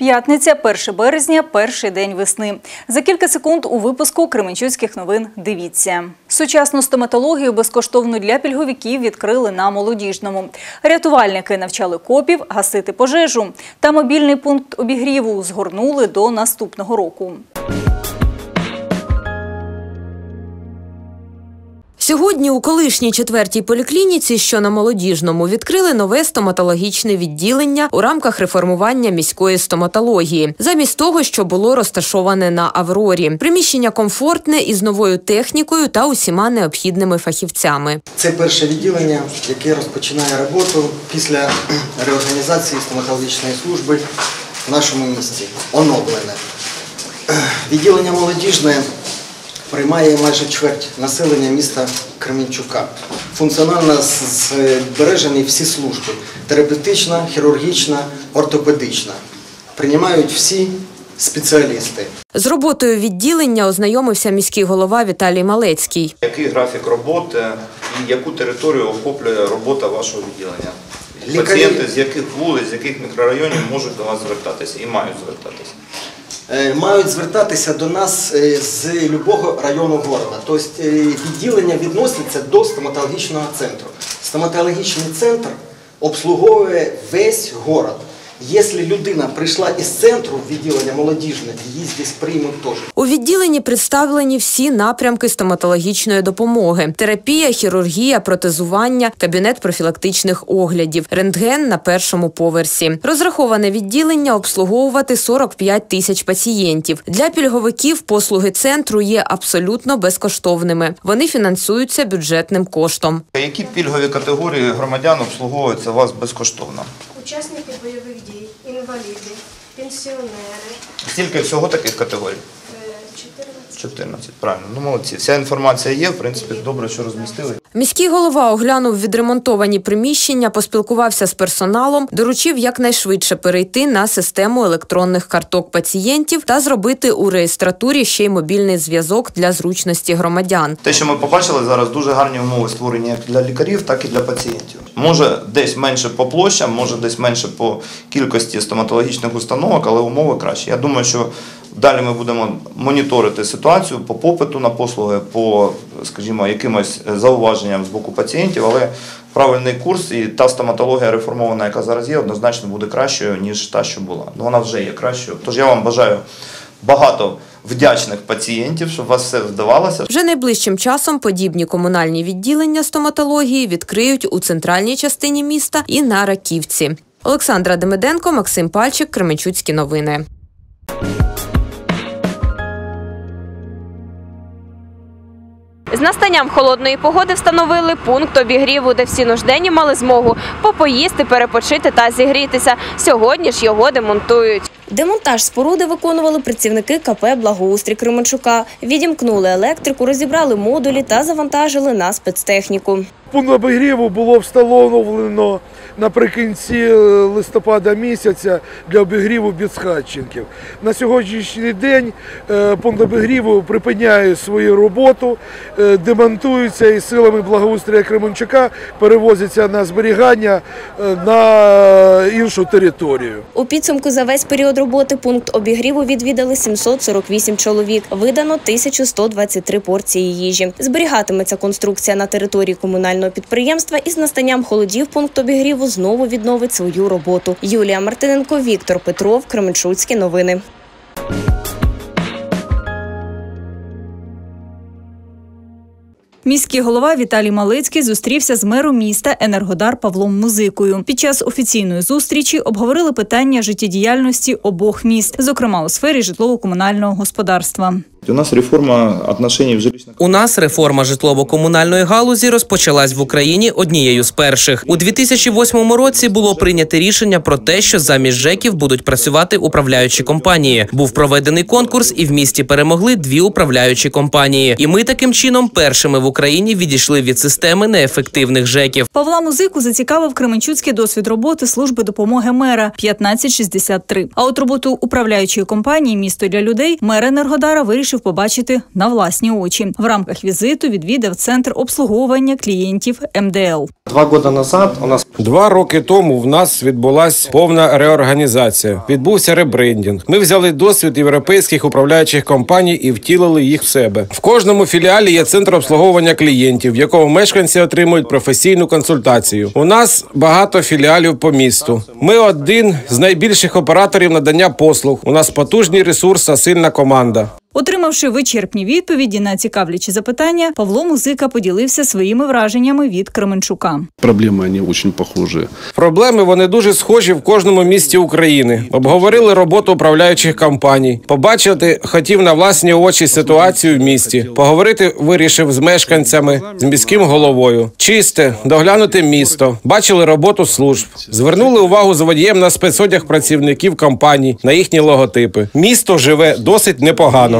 П'ятниця, 1 березня, перший день весни. За кілька секунд у випуску Кременчуцьких новин дивіться. Сучасну стоматологію безкоштовно для пільговиків відкрили на молодіжному. Рятувальники навчали копів гасити пожежу. Та мобільний пункт обігріву згорнули до наступного року. Сьогодні у колишній четвертій поліклініці, що на молодіжному, відкрили нове стоматологічне відділення у рамках реформування міської стоматології, замість того, що було розташоване на Аврорі. Приміщення комфортне із новою технікою та усіма необхідними фахівцями. Це перше відділення, яке розпочинає роботу після реорганізації стоматологічної служби в нашому місті. Оновлене. Відділення молодіжне приймає майже чверть населення міста Кременчука. Функціонально збережені всі служби: терапевтична, хірургічна, ортопедична. Приймають всі спеціалісти. З роботою відділення ознайомився міський голова Віталій Малецький. Який графік роботи і яку територію охоплює робота вашого відділення? Лікарі- Пацієнти з яких вулиць, з яких мікрорайонів можуть до вас звертатися і мають звертатися? Е, мають звертатися до нас е, з будь-якого району города. Тобто е, відділення відноситься до стоматологічного центру. Стоматологічний центр обслуговує весь город. Якщо людина прийшла із центру відділення молодіжне, її здесь приймуть теж. У відділенні представлені всі напрямки стоматологічної допомоги: терапія, хірургія, протезування, кабінет профілактичних оглядів, рентген на першому поверсі. Розраховане відділення обслуговувати 45 тисяч пацієнтів. Для пільговиків послуги центру є абсолютно безкоштовними. Вони фінансуються бюджетним коштом. Які пільгові категорії громадян обслуговуються у вас безкоштовно? Учасники бойових дій, пенсіонери, Скільки всього таких категорій? Е, 14 14, правильно. Ну молодці. Вся інформація є, в принципі, добре, що розмістили. Міський голова оглянув відремонтовані приміщення, поспілкувався з персоналом, доручив якнайшвидше перейти на систему електронних карток пацієнтів та зробити у реєстратурі ще й мобільний зв'язок для зручності громадян. Те, що ми побачили зараз, дуже гарні умови створені як для лікарів, так і для пацієнтів. Може десь менше по площам, може десь менше по кількості стоматологічних установок, але умови кращі. Я думаю, що далі ми будемо моніторити ситуацію по попиту на послуги, по, скажімо, якимось зауваженням з боку пацієнтів, але правильний курс і та стоматологія реформована, яка зараз є, однозначно буде кращою, ніж та, що була. Ну, вона вже є кращою. Тож я вам бажаю багато вдячних пацієнтів, щоб вас все вдавалося. Вже найближчим часом подібні комунальні відділення стоматології відкриють у центральній частині міста і на Раківці. Олександра Демиденко, Максим Пальчик, Кременчуцькі новини. З настанням холодної погоди встановили пункт обігріву, де всі нужденні мали змогу попоїсти, перепочити та зігрітися. Сьогодні ж його демонтують. Демонтаж споруди виконували працівники КП Благоустрій Кременчука. Відімкнули електрику, розібрали модулі та завантажили на спецтехніку. Пункт обігріву було встановлено наприкінці е, листопада місяця для обігріву безхатченків. На сьогоднішній день е, пункт обігріву припиняє свою роботу, е, демонтується і силами благоустрія Кременчука перевозиться на зберігання на іншу територію. У підсумку за весь період роботи пункт обігріву відвідали 748 чоловік. Видано 1123 порції їжі. Зберігатиметься конструкція на території комунального підприємства і з настанням холодів пункт обігріву знову відновить свою роботу. Юлія Мартиненко, Віктор Петров, Кременчуцькі новини. Міський голова Віталій Малицький зустрівся з мером міста Енергодар Павлом Музикою. Під час офіційної зустрічі обговорили питання життєдіяльності обох міст, зокрема у сфері житлово-комунального господарства. У нас реформа отношений в жилищном У нас реформа житлово-комунальної галузі розпочалась в Україні однією з перших. У 2008 році було прийнято рішення про те, що замість ЖЕКів будуть працювати управляючі компанії. Був проведений конкурс, і в місті перемогли дві управляючі компанії. І ми таким чином першими в Україні відійшли від системи неефективних ЖЕКів. Павла Музику зацікавив Кременчуцький досвід роботи служби допомоги мера 1563. А от роботу управляючої компанії Місто для людей мер Енергодара вирішив вирішив побачити на власні очі. В рамках візиту відвідав центр обслуговування клієнтів МДЛ. Два года назад у нас Два роки тому в нас відбулася повна реорганізація. Відбувся ребрендінг. Ми взяли досвід європейських управляючих компаній і втілили їх в себе. В кожному філіалі є центр обслуговування клієнтів, в якому мешканці отримують професійну консультацію. У нас багато філіалів по місту. Ми один з найбільших операторів надання послуг. У нас потужний ресурс та сильна команда. Отримавши вичерпні відповіді на цікавлячі запитання, Павло Музика поділився своїми враженнями від Кременчука. Проблемы, они очень похожи. Проблеми вони дуже схожі в кожному місті України. Обговорили роботу управляючих компаній. Побачити хотів на власні очі ситуацію в місті. Поговорити вирішив з мешканцями, з міським головою. Чисте, доглянути місто. Бачили роботу служб. Звернули увагу з водієм на спецодяг працівників компаній, на їхні логотипи. Місто живе досить непогано.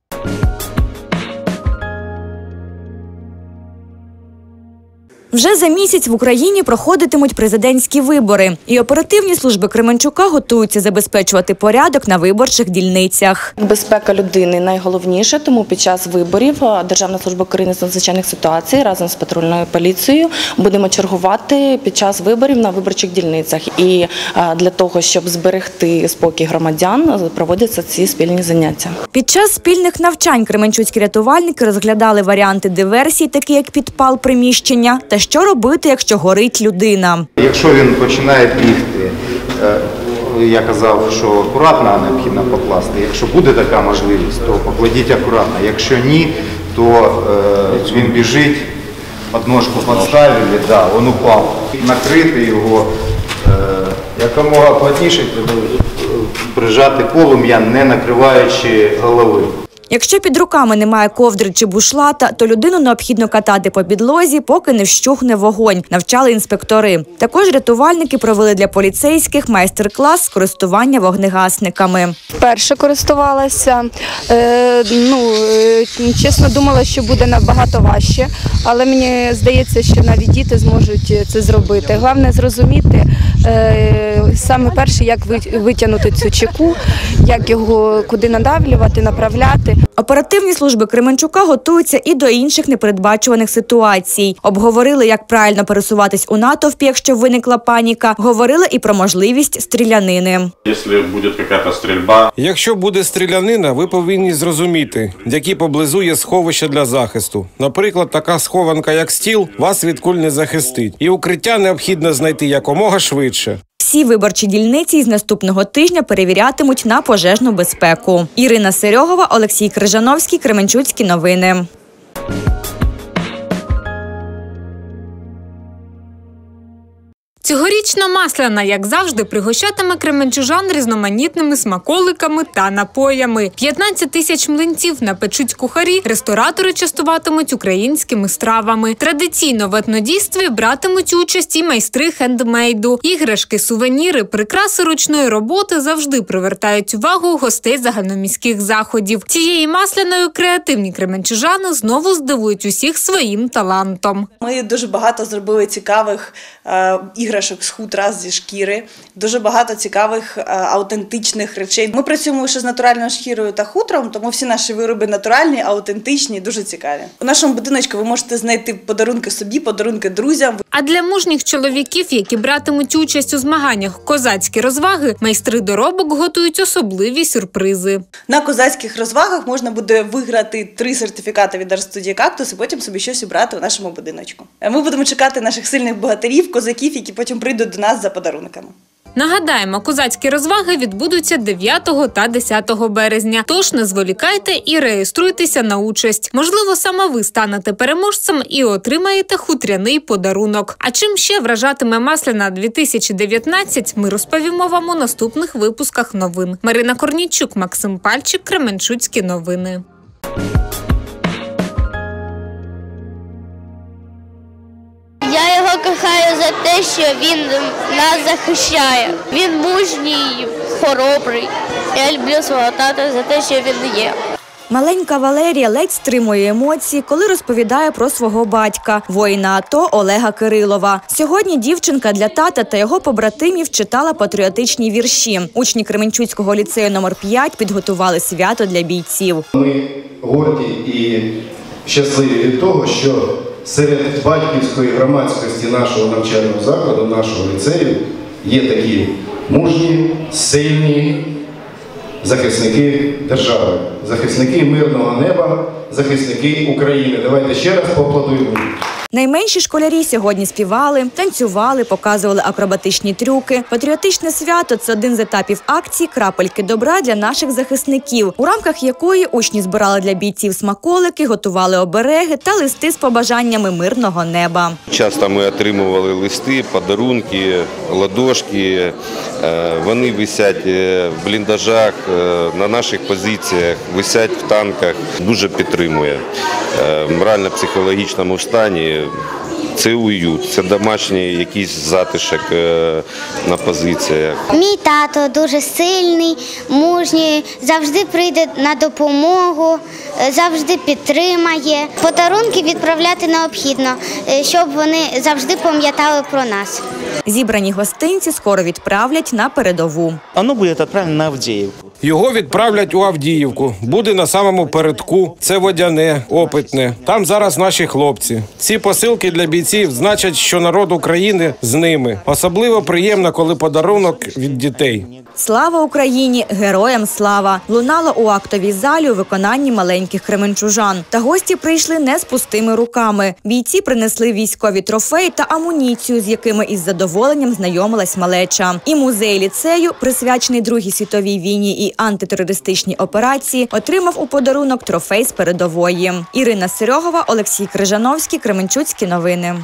Вже за місяць в Україні проходитимуть президентські вибори, і оперативні служби Кременчука готуються забезпечувати порядок на виборчих дільницях. Безпека людини найголовніше, тому під час виборів Державна служба України з надзвичайних ситуацій разом з патрульною поліцією будемо чергувати під час виборів на виборчих дільницях. І для того, щоб зберегти спокій громадян, проводяться ці спільні заняття. Під час спільних навчань кременчуцькі рятувальники розглядали варіанти диверсій, такі як підпал приміщення, та що робити, якщо горить людина. Якщо він починає бігти, е, я казав, що акуратно необхідно покласти. Якщо буде така можливість, то покладіть акуратно. Якщо ні, то е, він біжить, подножку підставили, да, він упав. Накрити його е, якомога плотніше, прижати полум'я, не накриваючи голови. Якщо під руками немає ковдри чи бушлата, то людину необхідно катати по підлозі, поки не вщухне вогонь, навчали інспектори. Також рятувальники провели для поліцейських майстер-клас з користування вогнегасниками. Перше користувалася. Е, ну, е, чесно думала, що буде набагато важче, але мені здається, що навіть діти зможуть це зробити. Головне зрозуміти е, саме перше, як ви- витягнути цю чеку, як його куди надавлювати, направляти. Оперативні служби Кременчука готуються і до інших непередбачуваних ситуацій. Обговорили, як правильно пересуватись у натовпі, якщо виникла паніка. Говорили і про можливість стрілянини. Если будет какая-то стрельба, Якщо буде стрілянина, ви повинні зрозуміти, які поблизу є сховища для захисту. Наприклад, така схованка, як стіл, вас від куль не захистить, і укриття необхідно знайти якомога швидше. Всі виборчі дільниці із наступного тижня перевірятимуть на пожежну безпеку. Ірина Серьогова, Олексій Крижановський, Кременчуцькі новини. Цьогорічна масляна, як завжди, пригощатиме кременчужан різноманітними смаколиками та напоями. 15 тисяч млинців напечуть кухарі, ресторатори частуватимуть українськими стравами. Традиційно в етнодійстві братимуть участь і майстри хендмейду. Іграшки, сувеніри, прикраси ручної роботи завжди привертають увагу гостей загальноміських заходів. Цієї масляною креативні кременчужани знову здивують усіх своїм талантом. Ми дуже багато зробили цікавих е, іграшок з хутра, зі шкіри, дуже багато цікавих е, аутентичних речей. Ми працюємо лише з натуральною шкірою та хутром, тому всі наші вироби натуральні, аутентичні, дуже цікаві. У нашому будиночку ви можете знайти подарунки собі, подарунки друзям. А для мужніх чоловіків, які братимуть участь у змаганнях козацькі розваги, майстри доробок готують особливі сюрпризи. На козацьких розвагах можна буде виграти три сертифікати від арт-студії «Кактус» і потім собі щось обрати у нашому будиночку. Е, Ми будемо чекати наших сильних богатирів, козаків, які потім прийдуть до нас за подарунками. Нагадаємо, козацькі розваги відбудуться 9 та 10 березня. Тож не зволікайте і реєструйтеся на участь. Можливо, саме ви станете переможцем і отримаєте хутряний подарунок. А чим ще вражатиме Масляна 2019, ми розповімо вам у наступних випусках новин. Марина Корнійчук, Максим Пальчик, Кременчуцькі новини. За те, що він нас захищає. Він мужній, хоробрий. Я люблю свого тата за те, що він є. Маленька Валерія ледь стримує емоції, коли розповідає про свого батька, воїна АТО Олега Кирилова. Сьогодні дівчинка для тата та його побратимів читала патріотичні вірші. Учні Кременчуцького ліцею номер 5 підготували свято для бійців. Ми горді і щасливі від того, що серед батьківської громадськості нашого навчального закладу, нашого ліцею, є такі мужні, сильні захисники держави, захисники мирного неба, захисники України. Давайте ще раз поаплодуємо. Найменші школярі сьогодні співали, танцювали, показували акробатичні трюки. Патріотичне свято це один з етапів акції Крапельки добра для наших захисників, у рамках якої учні збирали для бійців смаколики, готували обереги та листи з побажаннями мирного неба. Часто ми отримували листи, подарунки, ладошки. Е, Вони висять е, в бліндажах, е, на наших позиціях, висять в танках. Дуже підтримує в морально-психологічному стані. Це уют, це домашній якийсь затишок е, на позиціях. Мій тато дуже сильний, мужній, завжди прийде на допомогу, е, завжди підтримає. Подарунки відправляти необхідно, е, щоб вони завжди пам'ятали про нас. Зібрані гостинці скоро відправлять на передову. Оно буде відправлено на Авдіївку. Його відправлять у Авдіївку. Буде на самому передку. Це водяне, опитне. Там зараз наші хлопці. Ці посилки для бійців значать, що народ України з ними. Особливо приємно, коли подарунок від дітей. Слава Україні! Героям слава! Лунало у актовій залі у виконанні маленьких кременчужан. Та гості прийшли не з пустими руками. Бійці принесли військові трофеї та амуніцію, з якими із задоволенням знайомилась малеча. І музей ліцею, присвячений Другій світовій війні і антитерористичній операції, отримав у подарунок трофей з передової. Ірина Серегова, Олексій Крижановський, Кременчуцькі новини.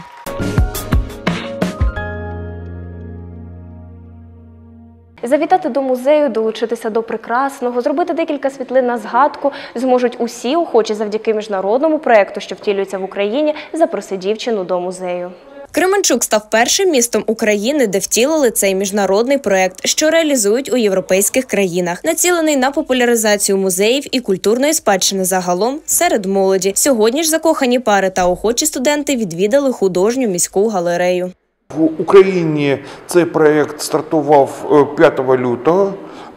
Завітати до музею, долучитися до прекрасного, зробити декілька світлин на згадку зможуть усі охочі завдяки міжнародному проекту, що втілюється в Україні. Запроси дівчину до музею. Кременчук став першим містом України, де втілили цей міжнародний проект, що реалізують у європейських країнах, націлений на популяризацію музеїв і культурної спадщини загалом серед молоді. Сьогодні ж закохані пари та охочі студенти відвідали художню міську галерею. В Україні цей проєкт стартував е, 5 лютого.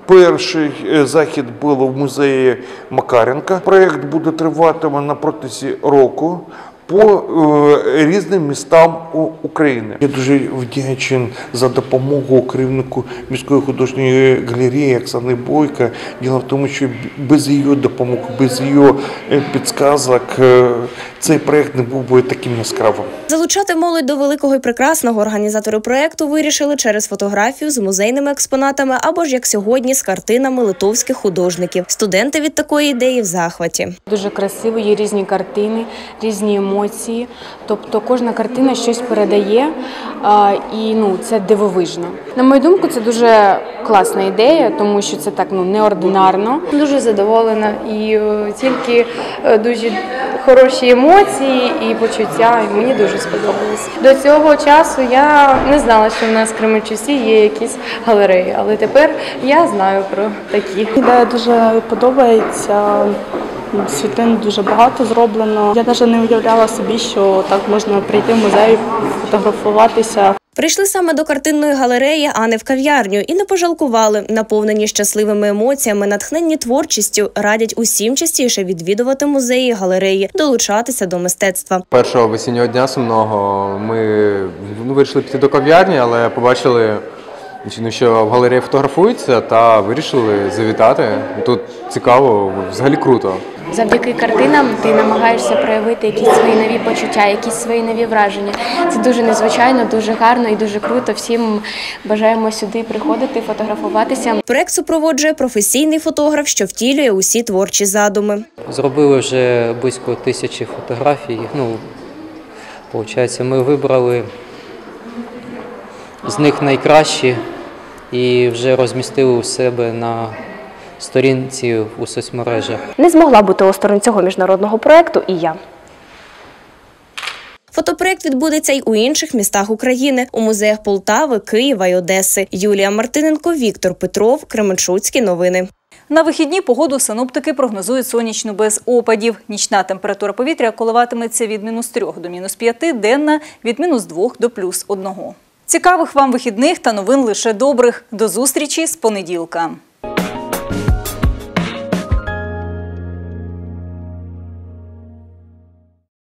Перший е, захід був в музеї Макаренка. Проєкт буде триватиме на протязі року по е, різним містам у- України. Я дуже вдячен за допомогу керівнику міської художньої галереї Оксани Бойко. Діло в тому, що без її допомоги, без її е, підсказок е, цей проєкт не був би таким яскравим. Залучати молодь до великого і прекрасного організатори проекту вирішили через фотографію з музейними експонатами або ж як сьогодні з картинами литовських художників. Студенти від такої ідеї в захваті. Дуже красиво, є різні картини, різні емоції. Тобто кожна картина щось передає, і ну це дивовижно. На мою думку, це дуже класна ідея, тому що це так ну неординарно. Дуже задоволена і е, тільки е, дуже хороші емоції і почуття. І мені дуже сподобалось. До цього часу я не знала, що в нас в Кременчусі є якісь галереї, але тепер я знаю про такі. Ідея дуже подобається. Світлин дуже багато зроблено. Я навіть не уявляла собі, що так можна прийти в музей, фотографуватися. Прийшли саме до картинної галереї, а не в кав'ярню, і не пожалкували. Наповнені щасливими емоціями, натхненні творчістю, радять усім частіше відвідувати музеї, галереї, долучатися до мистецтва. Першого весіннього дня сумного ми ну, вирішили піти до кав'ярні, але побачили, ну, що в галереї фотографуються та вирішили завітати. Тут цікаво, взагалі круто. Завдяки картинам ти намагаєшся проявити якісь свої нові почуття, якісь свої нові враження. Це дуже незвичайно, дуже гарно і дуже круто. Всім бажаємо сюди приходити, фотографуватися. Проект супроводжує професійний фотограф, що втілює усі творчі задуми. Зробили вже близько тисячі фотографій. Ну, виходить, ми вибрали з них найкращі і вже розмістили у себе на сторінці у соцмережах. Не змогла бути осторонь цього міжнародного проекту і я. Фотопроект відбудеться й у інших містах України у музеях Полтави, Києва й Одеси. Юлія Мартиненко, Віктор Петров, Кременчуцькі новини. На вихідні погоду синоптики прогнозують сонячну без опадів. Нічна температура повітря коливатиметься від мінус 3 до мінус 5, денна від мінус 2 до плюс 1. Цікавих вам вихідних та новин лише добрих. До зустрічі з понеділка.